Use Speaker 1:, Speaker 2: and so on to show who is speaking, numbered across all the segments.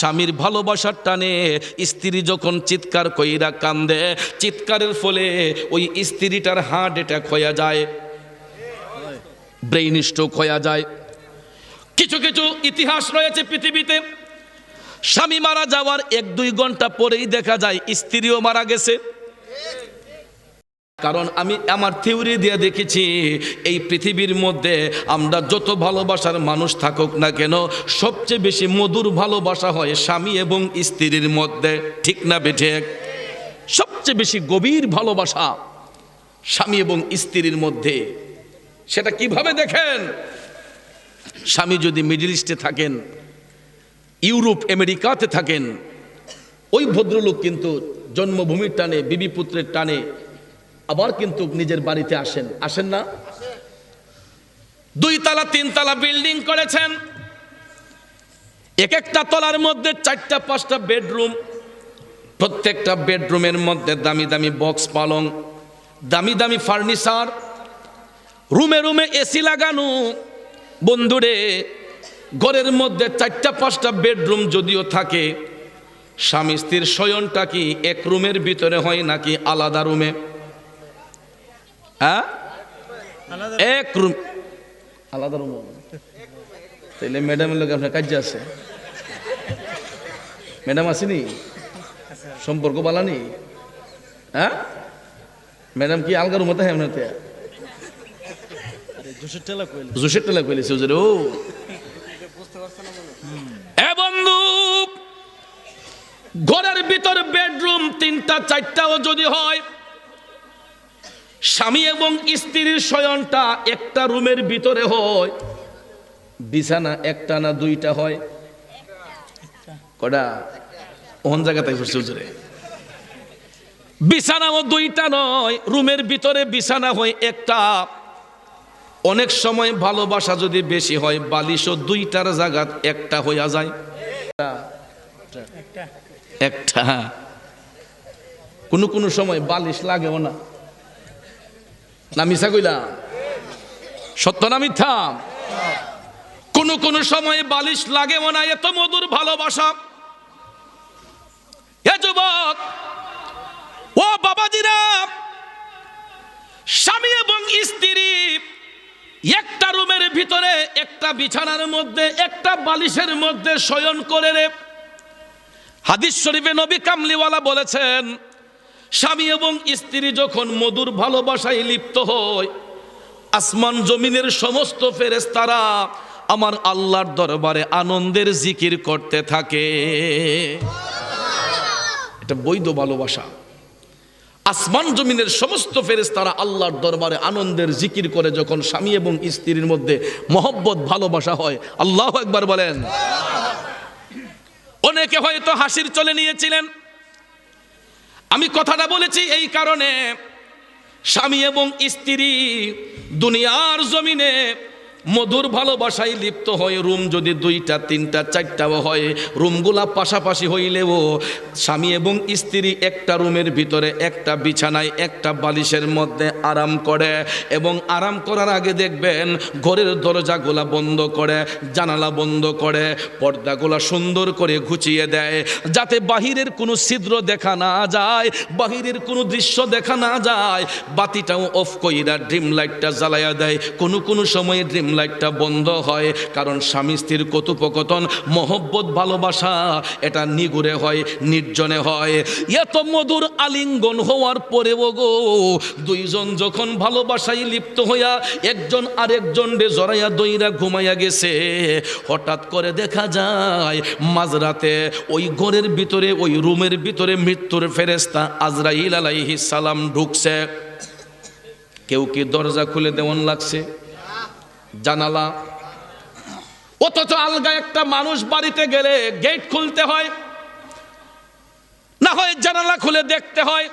Speaker 1: স্বামীর ভালোবাসার টানে স্ত্রী যখন চিৎকার কইরা কান্দে, চিৎকারের ফলে ওই স্ত্রীটার হার্ট অ্যাটাক হয়ে যায় ব্রেইন স্ট্রোক হয়ে যায়। কিছু কিছু ইতিহাস রয়েছে পৃথিবীতে। স্বামী মারা যাওয়ার এক দুই ঘণ্টা পরেই দেখা যায় স্ত্রীও মারা গেছে। কারণ আমি আমার থিওরি দিয়ে দেখেছি, এই পৃথিবীর মধ্যে আমরা যত ভালোবাসার মানুষ থাকুক না কেন, সবচেয়ে বেশি মধুর ভালোবাসা হয় স্বামী এবং স্ত্রীর মধ্যে। ঠিক না বেঠে? সবচেয়ে বেশি গভীর ভালোবাসা স্বামী এবং স্ত্রীর মধ্যে। সেটা কীভাবে দেখেন? স্বামী যদি মিডিল ইস্টে থাকেন, ইউরোপ, আমেরিকাতে থাকেন, ওই ভদ্রলোক কিন্তু জন্মভূমির টানে, বিবি পুত্রের টানে আবার কিন্তু নিজের বাড়িতে আসেন। আসেন না? দুই তালা তিন তালা বিল্ডিং করেছেন। এক একটা তলার মধ্যে চারটা, পাঁচটা বেডরুম। প্রত্যেকটা বেডরুমের মধ্যে দামি দামি বক্স পালং, দামি দামি ফার্নিচার, রুমে রুমে এসি লাগানো। বন্ধুরে, ঘরের মধ্যে চারটা, পাঁচটা বেডরুম যদিও থাকে, স্বামী স্ত্রীর শয়নটা কি এক রুমের ভিতরে হয় নাকি আলাদা রুমে? হ্যাঁ? এক রুম। আলাদা রুম তাইলে ম্যাডামের লোক আপনার কাজ আছে। ম্যাডাম আসেনি? সম্পর্ক বালানি হ্যাঁ? ম্যাডাম কি আলগা রুমতে হ্যাঁ আপনার জোশের টেলা কইলেছে ও। বন্ধু, ঘরের ভিতর বেডরুম তিনটা, চারটাও যদি হয় স্বামী এবং স্ত্রীর শয়নটা একটা রুমের ভিতরে হয়, বিছানা একটা না দুইটা হয়। কটা? ওহন জায়গাতে বিছানাও দুইটা নয়, রুমের ভিতরে বিছানা হয় একটা। অনেক সময় ভালোবাসা যদি বেশি হয়, বালিশও দুইটার জায়গা একটা হইয়া যায়। একটা। কোনো কোনো সময় বালিশ লাগেও না। না মিশা কইলাম সত্য না মিথ্যা? কোনো কোনো সময় বালিশ লাগেও না এত মধুর ভালোবাসা। এ যুবক, ও বাবাজিরা, স্বামী এবং স্ত্রী, একটা রুমের ভিতরে, একটা বিছানার মধ্যে, একটা বালিশের মধ্যে শয়ন করে রে। হাদিস শরীফে নবী কামলিওয়ালা বলেছেন স্বামী এবং স্ত্রী যখন মধুর ভালোবাসায় লিপ্ত হয়, আসমান জমিনের সমস্ত ফেরেস্তারা আমার আল্লাহর দরবারে আনন্দের জিকির করতে থাকে। এটা বৈধ ভালোবাসা। আসমান জমিনের সমস্ত ফেরেস্তারা আল্লাহর দরবারে আনন্দের জিকির করে যখন স্বামী এবং স্ত্রীর মধ্যে মহব্বত, ভালোবাসা হয়। আল্লাহ একবার বলেন। অনেকে হয়তো হাসির চলে নিয়েছিলেন আমি কথাটা বলেছি এই কারণে স্বামী এবং স্ত্রী দুনিয়ার জমিনে মধুর ভালোবাসায় লিপ্ত হয়। রুম যদি দুইটা, তিনটা, চারটাও হয়, রুমগুলা পাশাপাশি হইলেও স্বামী এবং স্ত্রী একটা রুমের ভিতরে একটা বিছানায়, একটা বালিশের মধ্যে আরাম করে এবং আরাম করার আগে দেখবেন ঘরের দরজাগুলা বন্ধ করে, জানালা বন্ধ করে, পর্দাগুলা সুন্দর করে ঘুচিয়ে দেয়। যাতে বাহিরের কোনো ছিদ্র দেখা না যায়, বাহিরের কোনো দৃশ্য দেখা না যায়। বাতিটাও অফ কইরা ড্রিম লাইটটা জ্বালাইয়া দেয়। কোনো কোনো সময় ড্রিম লাইটটা বন্ধ হয়, কারণ স্বামী স্ত্রীর কথোপকথন, মহব্বত, ভালোবাসা, এটা নিগুড়ে হয়, নির্জনে হয়। এত মধুর আলিঙ্গন হওয়ার পরেও গো, দুইজন যখন ভালোবাসায় লিপ্ত হইয়া একজন আরেকজন রে জড়াইয়া দইরা ঘুমাইয়া গেছে, হঠাৎ করে দেখা যায়, মাঝরাতে ওই ঘরের ভিতরে, ওই রুমের ভিতরে মৃত্যুর ফেরেস্তা আজরাইল আলাইহিস সালাম ঢুকছে। কেউ কি দরজা খুলে দেওয়ান লাগছে? জানালা। অথচ আলগা একটা মানুষ বাড়িতে গেলে গেট খুলতে হয়, না হয় জানালা খুলে দেখতে হয়।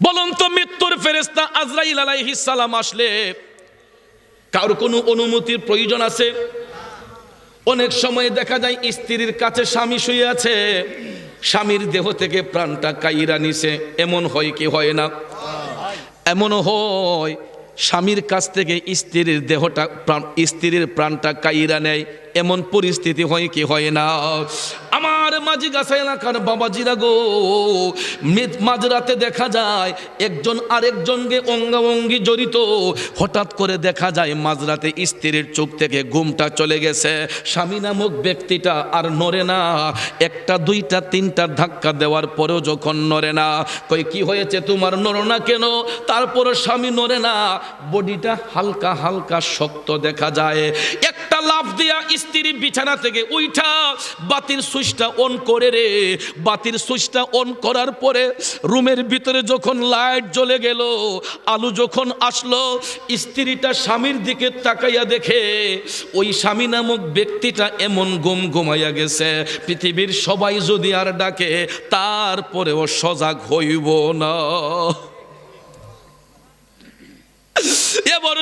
Speaker 1: বলুন তো মৃত্যুর ফেরেস্তা আজরাইল আলাইহিস সালাম আসলে, কারও কোনো অনুমতির প্রয়োজন আছে? অনেক সময় দেখা যায় স্ত্রীর কাছে স্বামী শুয়ে আছে, স্বামীর দেহ থেকে প্রাণটা কাইরা নিছে। এমন হয় কি হয় না? এমনও হয় স্বামীর কাছ থেকে স্ত্রীর দেহটা প্রাণ স্ত্রীর প্রাণটা কাইরা নেয়। এমন পরিস্থিতি হয় কি হয় না? আমার মাঝি গাছা এলাকার বাবাজিরা গো? মাঝরাতে দেখা যায় একজন আরেকজনকে অঙ্গাঙ্গি জড়িত। হঠাৎ করে দেখা যায় মাঝরাতে স্ত্রীর চোখ থেকে ঘুমটা চলে গেছে। স্বামী নামক ব্যক্তিটা আর নড়ে না। একটা, দুইটা, তিনটা ধাক্কা দেওয়ার পরেও যখন নড়ে না কই কি হয়েছে তোমার? নড়ো না কেন? তারপরে স্বামী নড়ে না। বডিটা হালকা হালকা শক্ত দেখা যায়। একটা লাফ দিয়া স্ত্রী বিছানা থেকে উইঠা বাতির সুইচটা অন করে রে। বাতির সুইচটা অন করার পরে রুমের ভিতরে যখন লাইট জ্বলে গেল, আলু যখন আসলো, স্ত্রীটা স্বামীর দিকে তাকাইয়া দেখে, ওই স্বামী নামক ব্যক্তিটা এমন গুম ঘুমাইয়া গেছে। পৃথিবীর সবাই যদি আর ডাকে, তারপরেও সজাগ হইব না। এবার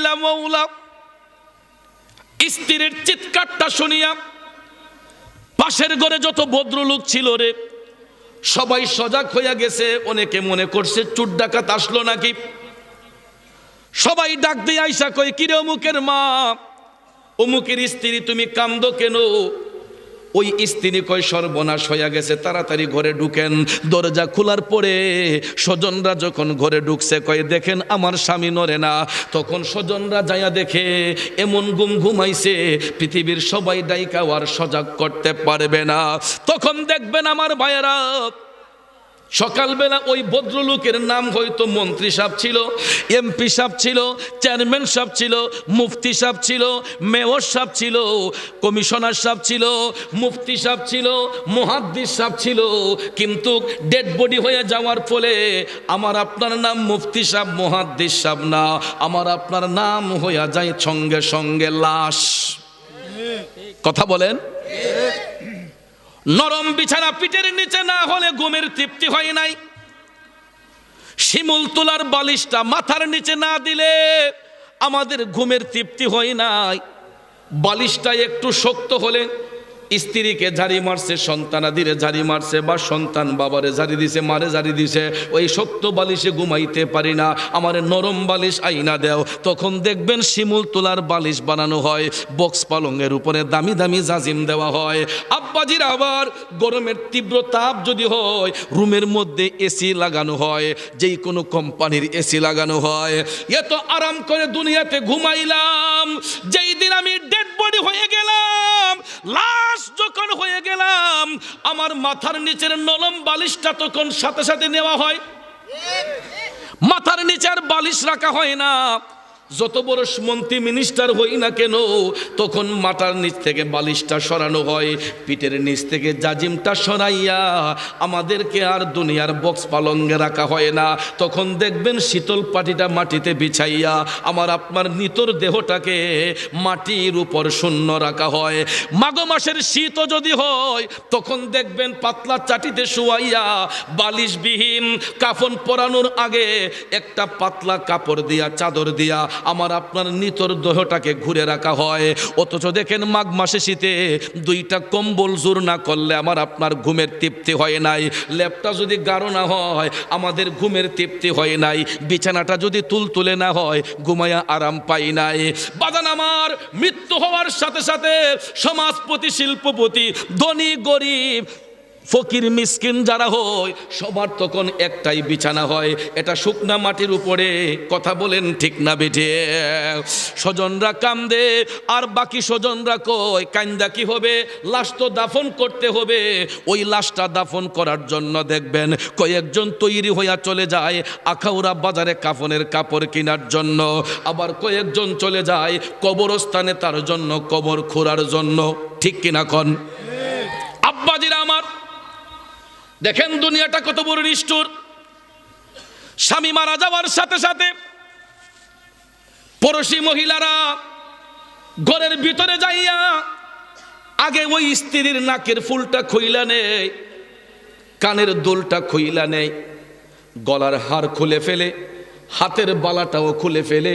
Speaker 1: মৌলা। স্ত্রীর চিৎকারটা শুনিয়া পাশের ঘরে যত ভদ্রলোক ছিল রে, সবাই সজাগ হইয়া গেছে, অনেকে মনে করছে চুট ডাকাত আসলো নাকি। সবাই ডাক দিয়ে আইসা কই কিরে অমুকের মা? অমুকের স্ত্রী তুমি কান্দ কেন? ওই স্ত্রী কয়, সর্বনাশ হইয়া গেছে, তাড়াতাড়ি ঘরে ঢুকেন। দরজা খোলার পরে স্বজনরা যখন ঘরে ঢুকছে, কয়, দেখেন আমার স্বামী নরে না। তখন স্বজনরা যাইয়া দেখে, এমন গুম ঘুমাইছে, পৃথিবীর সবাই ডাইকা আর সজাগ করতে পারবে না। তখন দেখবেন আমার ভাইয়েরা সকালবেলা ওই ভদ্রলোকের নাম হয়তো মন্ত্রী সাহেব ছিল এমপি সাহেব ছিল, চেয়ারম্যান সাহেব ছিল, মুফতি সাহেব ছিল, মেয়র সাহেব ছিল, কমিশনার সাহেব ছিল, মুফতি সাহেব ছিল, মহাদ্দিস সাহেব ছিল, কিন্তু ডেড বডি হয়ে যাওয়ার ফলে আমার আপনার নাম মুফতি সাহেব, মহাদ্দিস সাহেব না। আমার আপনার নাম হইয়া যায় সঙ্গে সঙ্গে লাশ। কথা বলেন? নরম বিছানা পিঠের নিচে না হলে ঘুমের তৃপ্তি হয় নাই। শিমুল তোলার বালিশটা মাথার নিচে না দিলে আমাদের ঘুমের তৃপ্তি হয় নাই। বালিশটা একটু শক্ত হলে স্ত্রীকে ঝাড়ি মারছে, সন্তানাদিরে ঝাড়ি মারছে বা সন্তান বাবারে ঝাড়ি দিছে, মারে ঝাড়ি দিছে, ওই শক্ত বালিশে ঘুমাইতে পারি না। আমার নরম বালিশ আইনা দেও। তখন দেখবেন শিমুল তোলার বালিশ বানানো হয়, বক্স পালংয়ের উপরে দামি দামি জাজিম দেওয়া হয়। আব্বাজির আবার গরমের তীব্র তাপ যদি হয়, রুমের মধ্যে এসি লাগানো হয়, যেই কোনো কোম্পানির এসি লাগানো হয়, এত আরাম করে দুনিয়াতে ঘুমাইলাম, যেই দিন আমি ডেড বডি হয়ে গেলাম, লাশ যখন হয়ে গেলাম, আমার মাথার নিচের নরম বালিশটা তখন সাথে সাথে নেওয়া হয়। মাথার নিচে আর বালিশ রাখা হয় না। যত বড় মন্ত্রী মিনিস্টার হই না কেন, তখন মাথার নিচ থেকে বালিশটা সরানো হয়, পিঠের নিচ থেকে জাজিমটা সরাইয়া আমাদেরকে আর দুনিয়ার বক্স পালঙ্গে রাখা হয় না। তখন দেখবেন শীতল পাটিটা মাটিতে বিছাইয়া আমার আপনার নিতর দেহটাকে মাটির উপর শূন্য রাখা হয়। মাঘ মাসের শীতও যদি হয়, তখন দেখবেন পাতলা চাটিতে শুয়াইয়া বালিশবিহীন কাফন পরানোর আগে একটা পাতলা কাপড় দিয়া, চাদর দিয়া আমার আপনার নিতর দেহটাকে ঘুরে রাখা হয়। অথচ দেখেন মাঘ মাসে শীতে দুইটা কম্বল জোর না করলে আমার আপনার ঘুমের তৃপ্তি হয় নাই। ল্যাপটা যদি গাঢ় না হয়, আমাদের ঘুমের তৃপ্তি হয় নাই। বিছানাটা যদি তুলতুলে না হয় ঘুমায়া আরাম পাই নাই। বাদান আমার, মৃত্যু হওয়ার সাথে সাথে সমাজপতি, শিল্পপতি, ধনী, গরিব ফকির মিসকিন যারা হয়, সবার তখন একটাই বিছানা হয়। এটা শুকনা মাটির উপরে, কথা বলেন ঠিক না বেঠে। স্বজনরা কামদে আর বাকি স্বজনরা কয়, কান্দা কি হবে? লাশ তো দাফন করতে হবে। ওই লাশটা দাফন করার জন্য দেখবেন, কয়েকজন তৈরি হইয়া চলে যায়, আখাউড়া বাজারে কাফনের কাপড় কেনার জন্য। আবার কয়েকজন চলে যায়, কবরস্থানে তার জন্য, কবর খোঁড়ার জন্য। ঠিক কিনা কন আব্বাজিরা আমার দেখেন দুনিয়াটা কত বড় নিষ্ঠুর। স্বামী মারা যাওয়ার সাথে সাথে পড়োশী মহিলারা ঘরের ভিতরে যাইয়া আগে ওই স্ত্রীর নাকের ফুলটা খইলা নেয়, কানের দোলটা খইলা নেয়, গলার হার খুলে ফেলে, হাতের বালাটাও খুলে ফেলে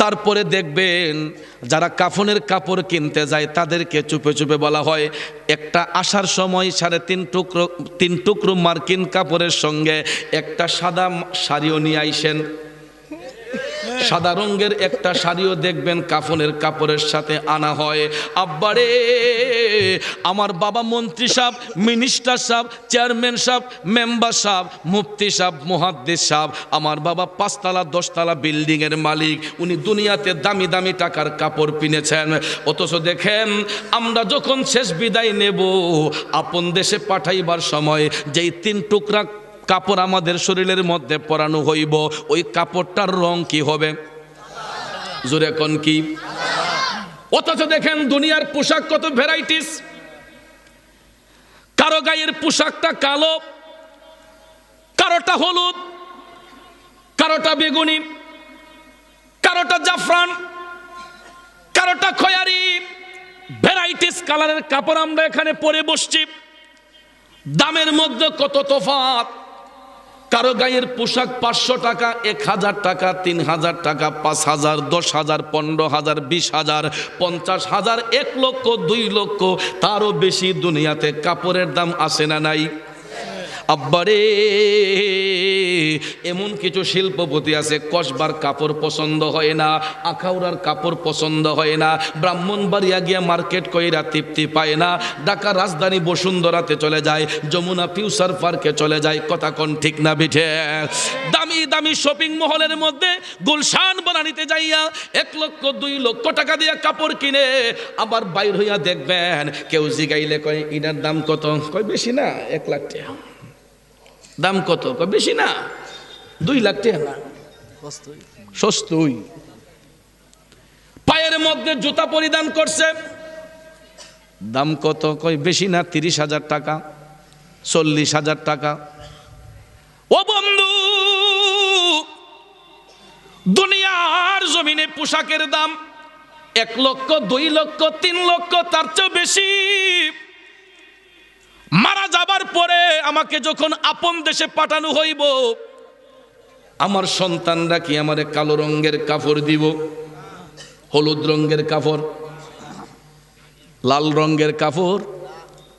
Speaker 1: তারপরে দেখবেন যারা কাফনের কাপড় কিনতে যায়, তাদেরকে চুপে চুপে বলা হয়, একটা আসার সময় সাড়ে তিন টুকরো তিন টুকরো মার্কিন কাপড়ের সঙ্গে একটা সাদা শাড়িও নিয়ে আইসেন। সাদা রঙের একটা শাড়িও দেখবেন, কাফনের কাপড়ের সাথে আনা হয়। আব্বারে, আমার বাবা মন্ত্রী সাহেব, মিনিস্টার সাহেব, চেয়ারম্যান সাহেব, মেম্বার সাহেব, মুফতি সাহেব, মুহাদ্দিস সাহেব, আমার বাবা পাঁচতলা, দশতলা বিল্ডিংয়ের মালিক, উনি দুনিয়াতে দামি দামি টাকার কাপড় কিনেছেন অথচ দেখেন, আমরা যখন শেষ বিদায় নেব, আপন দেশে পাঠাইবার সময় যেই তিন টুকরা কাপড় আমাদের শরীরের মধ্যে পরানো হইব। ওই কাপড়টার রং কি হবে? জোরে কোন কি? অথচ দেখেন দুনিয়ার পোশাক কত ভ্যারাইটিস। কারও গায়ের পোশাকটা কালো, কারোটা হলুদ, কারোটা বেগুনি, কারোটা জাফরান, কারোটা খয়ারি। ভ্যারাইটিস কালারের কাপড় আমরা এখানে পরে বসছি। দামের মধ্যে কত তফাৎ। কারও গায়ের পোশাক পাঁচশো টাকা, এক হাজার টাকা, তিন হাজার টাকা, পাঁচ হাজার, দশ হাজার, পনেরো হাজার, বিশ হাজার, পঞ্চাশ হাজার, এক লক্ষ, দুই লক্ষ, তারও বেশি দুনিয়াতে কাপড়ের দাম আসে না নাই। আব্বারে, এমন কিছু শিল্পপতি আছে, কসবার কাপড় পছন্দ হয় না, আখাউড়ার কাপড় পছন্দ হয় না, ব্রাহ্মণবাড়িয়া গিয়া মার্কেট কইরা তৃপ্তি পায় না ঢাকা রাজধানী বসুন্ধরাতে চলে যায়, যমুনা ফিউচার পার্কে চলে যায়, কথা কোন ঠিক না বিঠে। দামি দামি শপিং মহলের মধ্যে গুলশান বনানিতে যাইয়া এক লক্ষ, দুই লক্ষ টাকা দিয়া কাপড় কিনে আবার বাইর হইয়া দেখবেন, কেউ জিগাইলে কয়, ইনার দাম কত? কয়, বেশি না, এক লাখ টাকা। দাম কত? বেশি না। দুই লাখ টাকা না। সস্তই। পায়ের মধ্যে জুতা পরিধান করছে। দাম কত? কয় বেশি না তিরিশ হাজার টাকা চল্লিশ হাজার টাকা। ও বন্ধু দুনিয়ার জমিনে পোশাকের দাম এক লক্ষ দুই লক্ষ তিন লক্ষ তার চেয়ে বেশি। মারা যাবার পরে আমাকে যখন আপন দেশে পাঠানো হইব, আমার সন্তানরা কি আমারে কালো রঙের কাপড় দিব? হলুদ রঙের কাপড়? লাল রঙের কাপড়?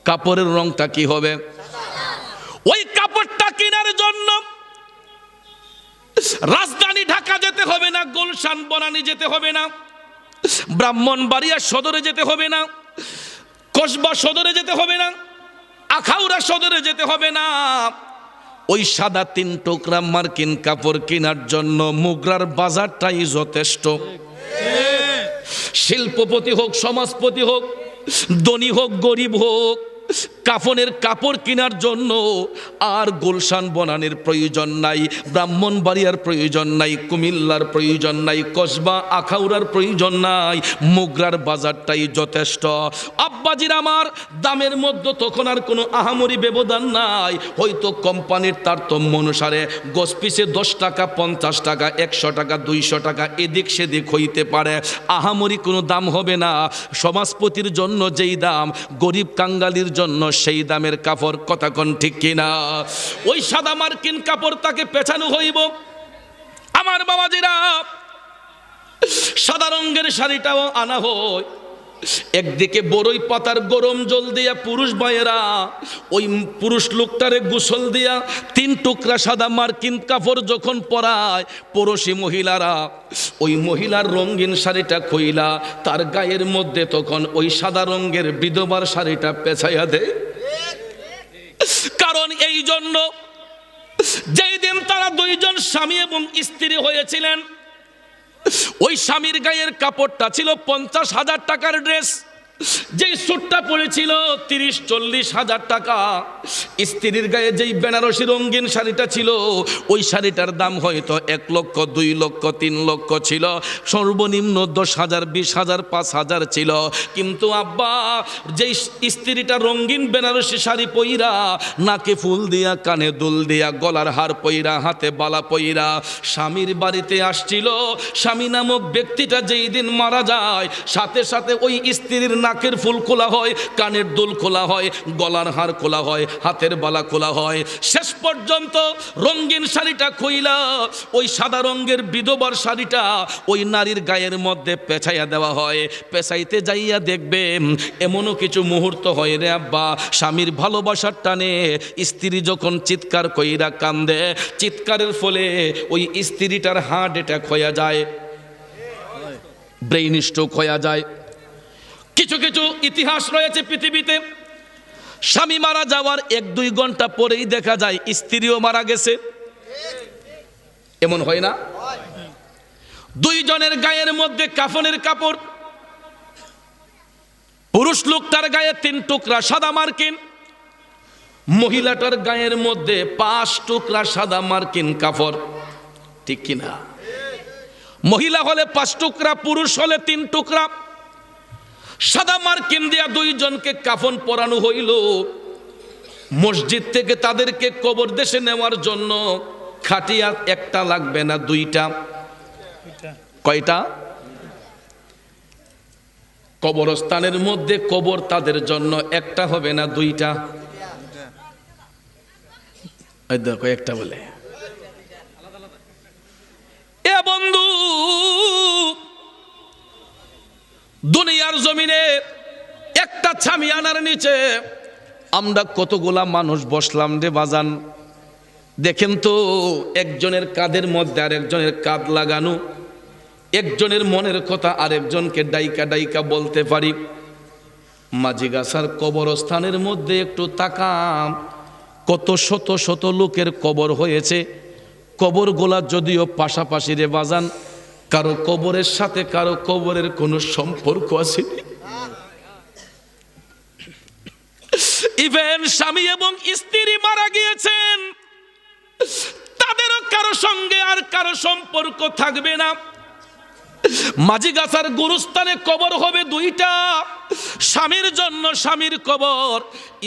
Speaker 1: কাপড়ের রংটা কি হবে? ওই কাপড়টা কেনার জন্য রাজধানী ঢাকা যেতে হবে না, গুলশান, বনানি যেতে হবে না, ব্রাহ্মণবাড়িয়া সদরে যেতে হবে না, কসবা সদরে যেতে হবে না আখাউড়া সদরে যেতে হবে না। ওই সাদা তিন টুকরা মার্কিন কাপড় কেনার জন্য মুগরার বাজারটাই যথেষ্ট। শিল্পপতি হোক, সমাজপতি হোক, ধনী হোক, গরিব হোক কাফনের কাপড় কেনার জন্য আর গুলশান বনানের প্রয়োজন নাই, ব্রাহ্মণবাড়িয়ার প্রয়োজন নাই, কুমিল্লার প্রয়োজন নাই, কসবা আখাউড়ার প্রয়োজন নাই, মুগরার বাজারটাই যথেষ্ট। আব্বাজির আমার দামের মধ্যে তখন আর কোনো আহামরি ব্যবধান নাই, হয়তো কোম্পানির তারতম্য অনুসারে গোস পিসে দশ টাকা, পঞ্চাশ টাকা, একশো টাকা, দুইশো টাকা, এদিক সেদিক হইতে পারে। আহামরি কোনো দাম হবে না। সমাজপতির জন্য যেই দাম, গরিব কাঙ্গালির জন্য সেই দামের কাপড় কোন ঠিক কিনা? ওই সাদা মার্কিন কাপড় তাকে পেছানো হইব। আমার বাবাজিরা, সাদা রঙের শাড়িটাও আনা হয়। একদিকে বড়ই পাতার গরম জল দিয়া পুরুষ ভাইয়েরা, ওই পুরুষ লোকটারে গোসল দিয়া তিন টুকরা সাদা মার্কিন কাপড় যখন পরায় পড়োশি মহিলারা, ওই মহিলার রঙিন শাড়িটা খইলা তার গায়ের মধ্যে তখন ওই সাদা রঙের বিধবার শাড়িটা পেছাইয়া দেয় কারণ এই জন্য যেই দিন তারা দুইজন স্বামী এবং স্ত্রী হয়েছিলেন ওই স্বামীর গায়ের কাপড়টা ছিল পঞ্চাশ হাজার টাকার ড্রেস। যেই স্যুটটা পড়েছিল তিরিশ, চল্লিশ হাজার টাকা, স্ত্রীর গায়ে যেই বেনারসি রঙিন শাড়িটা ছিল, ওই শাড়িটার দাম হয়তো এক লক্ষ, দুই লক্ষ, তিন লক্ষ ছিল। সর্বনিম্ন দশ হাজার, বিশ হাজার, পাঁচ হাজার ছিল। কিন্তু আব্বা, যেই স্ত্রীটা রঙিন বেনারসি শাড়ি পইরা, নাকে ফুল দিয়া, কানে দুল দিয়া, গলার হার পইরা, হাতে বালা পইরা স্বামীর বাড়িতে আসছিল। স্বামী নামক ব্যক্তিটা যেই দিন মারা যায়, সাথে সাথে ওই স্ত্রীর নাকের ফুল খোলা হয়, কানের দুল খোলা হয়, গলার হার খোলা হয়, হাতের বালা খোলা হয়। শেষ পর্যন্ত রঙিন শাড়িটা খইলা, ওই সাদা রঙের বিধবার শাড়িটা ওই নারীর গায়ের মধ্যে পেছাইয়া দেওয়া হয়। পেছাইতে যাইয়া দেখবে এমনও কিছু মুহূর্ত হয় রে আব্বা, স্বামীর ভালোবাসার টানে স্ত্রী যখন চিৎকার কইরা কান্দে, চিৎকারের ফলে ওই স্ত্রীটার হার্ট অ্যাটাক হয়ে যায়, ব্রেইন স্ট্রোক হয়ে যায়। কিছু কিছু ইতিহাস রয়েছে পৃথিবীতে। স্বামী মারা যাওয়ার এক দুই ঘণ্টা পরেই দেখা যায় স্ত্রীও মারা গেছে। এমন হয় না? দুইজনের গায়ের মধ্যে কাফনের কাপড়, পুরুষ লোকটার গায়ে তিন টুকরা সাদা মার্কিন, মহিলাটার গায়ের মধ্যে পাঁচ টুকরা সাদা মার্কিন কাপড়। ঠিক কিনা? মহিলা হলে পাঁচ টুকরা, পুরুষ হলে তিন টুকরা সাদা মার্কিন দিয়া দুইজনকে কাফন পরানো হইল। মসজিদ থেকে তাদেরকে কবর দেশে নেওয়ার জন্য খাটিয়া একটা লাগবে না, দুইটা। কয়টা? কবরস্থানের মধ্যে কবর তাদের জন্য একটা হবে না, দুইটা? দেখো, একটা বলে। এ বন্ধু দুনিয়ার জমিনে একটা ছামিয়ানার নিচে। আমরা কতগুলা মানুষ বসলাম রে বাজান। দেখেন তো, একজনের কাদের মধ্যে আর একজনের কাঁধ লাগানো। একজনের মনের কথা আরেকজনকে ডাইকা ডাইকা বলতে পারি। মাঝি গাছার কবরস্থানের মধ্যে একটু তাকাম। কত শত শত লোকের কবর হয়েছে। কবরগুলা যদিও পাশাপাশি রে বাজান কারও কবরের সাথে কারও কবরের কোনো সম্পর্ক আছে ইভেন স্বামী এবং স্ত্রী মারা গিয়েছেন। তাদেরও কারও সঙ্গে আর কারও সম্পর্ক থাকবে না। মাঝি গাছার গুরুস্থানে কবর হবে দুইটা। স্বামীর জন্য স্বামীর কবর,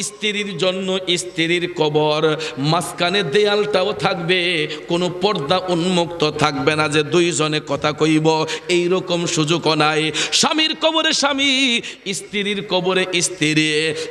Speaker 1: স্ত্রীর জন্য স্ত্রীর কবর। মাঝখানে দেয়ালটাও থাকবে, কোনো পর্দা উন্মুক্ত থাকবে না যে দুইজনে কথা কইব এই রকম সুযোগও নাই। স্বামীর কবরে স্বামী, স্ত্রীর কবরে স্ত্রী।